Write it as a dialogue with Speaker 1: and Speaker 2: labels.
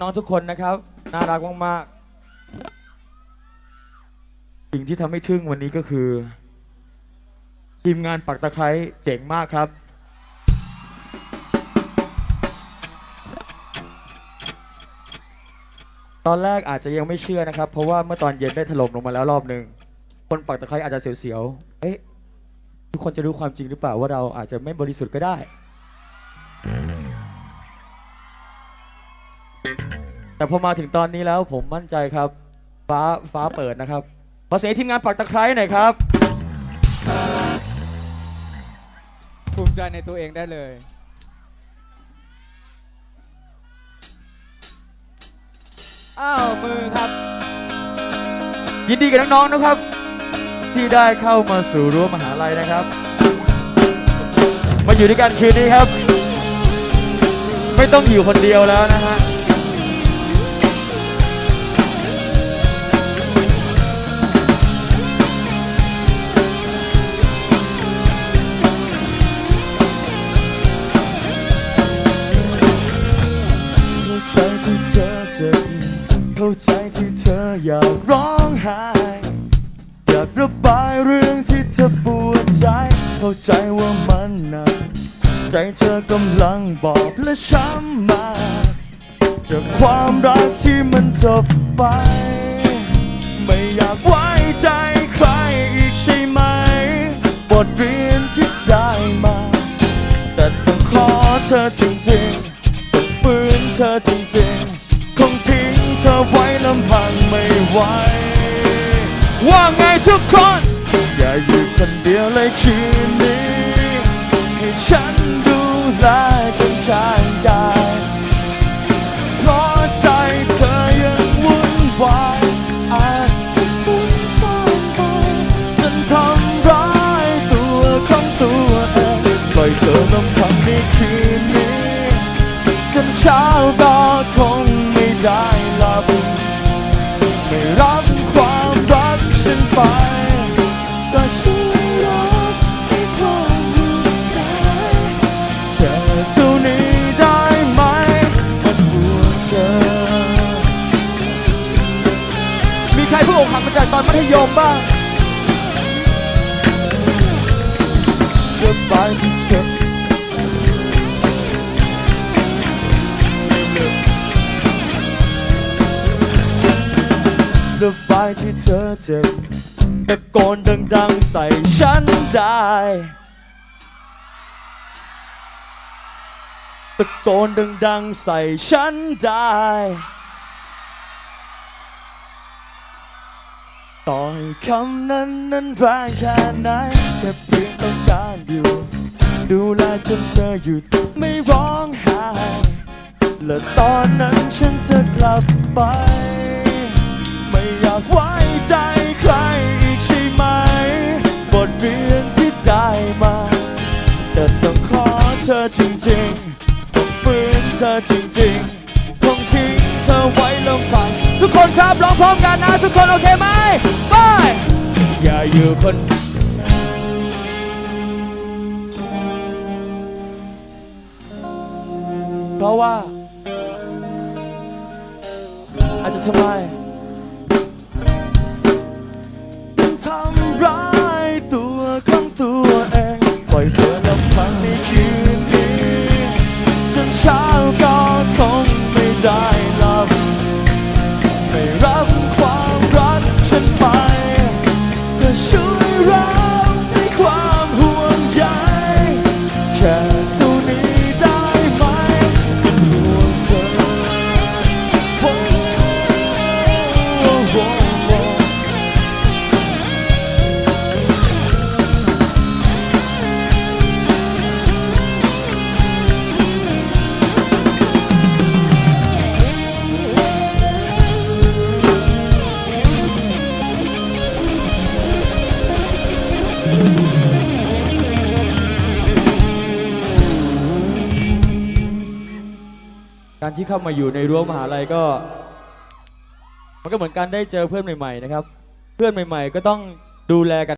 Speaker 1: น้องทุกคนนะครับ น่ารักมากๆ สิ่งที่ทำให้ทึ่งวันนี้ก็คือ ทีมงานปักตะไคร้เจ๋งมากครับ ตอนแรกอาจจะยังไม่เชื่อนะครับ เพราะว่าเมื่อตอนเย็นได้ถล่มลงมาแล้วรอบหนึ่งคนปักตะไคร้อาจจะเสียวๆเอ๊ะทุกคนจะรู้ความจริงหรือเปล่าว่าเราอาจจะไม่บริสุทธิ์ก็ได้ แต่พอมาถึงตอนนี้แล้วผมมั่นใจครับ ฟ้าฟ้าเปิดนะครับขอเสียงให้ทีมงานปักตะไคร้หน่อยครับ
Speaker 2: ภูมิใจในตัวเองได้เลย อ้าวมือครับ
Speaker 1: ยินดีกับน้องๆนะครับ ที่ได้เข้ามาสู่รั้วมหาลัยนะครับ มาอยู่ด้วยกันคืนนี้ครับ ไม่ต้องอยู่คนเดียวแล้วนะฮะ ใจที่เธออยากร้องไห้อยากระบายเรื่องที่เธอปวดใจ เข้าใจว่ามันหนักใจเธอกำลังบอกและช้ำมาจากความรักที่มันจบไป ไม่อยากไว้ใจใครอีกใช่ไหมบทเรียนที่ได้มา แต่ต้องขอเธอจริงๆต้องฝืนเธอจริงๆ ไหวว่าไงทุกคน อย่าอยู่คนเดียวเลยคืนนี้ ให้ฉันดูแลจนข้างกายเพราะใจเธอยังวุ่นวายอาจฟุ้งซ่านไปจนทำร้ายตัวของตัวเองปล่อยเธอลำพังในคืน อนมัธยมบ้างเก็บไปที่เธอเระบายที่เธอเจ็บตะโกนดังๆใส่ฉันได้ตะโกนดังๆใส่ฉันได้ ต่อให้คำนั้นนั้นแรงแค่ไหนแค่เพียงต้องการอยู่ ดูแลจนเธอหยุดไม่ร้องไห้และตอนนั้นฉันจะกลับไป ไม่อยากไว้ใจใครอีกใช่ไหม บทเรียนที่ได้มา แต่ต้องขอเธอจริงๆต้องฝืนเธอจริงๆ คนครับร้องพร้อมกันนะทุกคนโอเคไหมไปอย่าอยู่คนเพราะว่า อาจจะทำไมทำ การที่เข้ามาอยู่ในรั้วมหาลัยก็ มันก็เหมือนการได้เจอเพื่อนใหม่ๆนะครับ เพื่อนใหม่ๆ ก็ต้องดูแลกัน